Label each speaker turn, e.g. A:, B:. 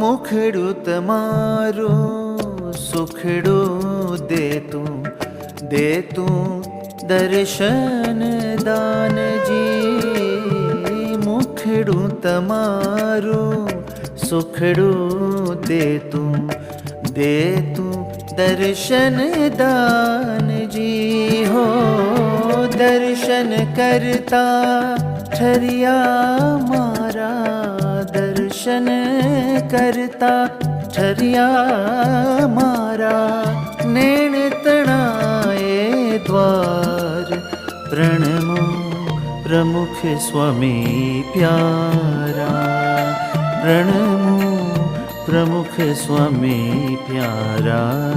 A: મુખડું તમારું સુખડું દેતું દેતું દર્શન દાનજી મુખડું તમારું સુખડું દેતું દેતું દર્શન દાનજી હો દર્શન કરતા ઠરિયા મારા दर्शन करता ठरिया मारा। नैण तनाए द्वार, प्रणमो प्रमुख स्वामी प्यारा। प्रणमो प्रमुख स्वामी प्यारा।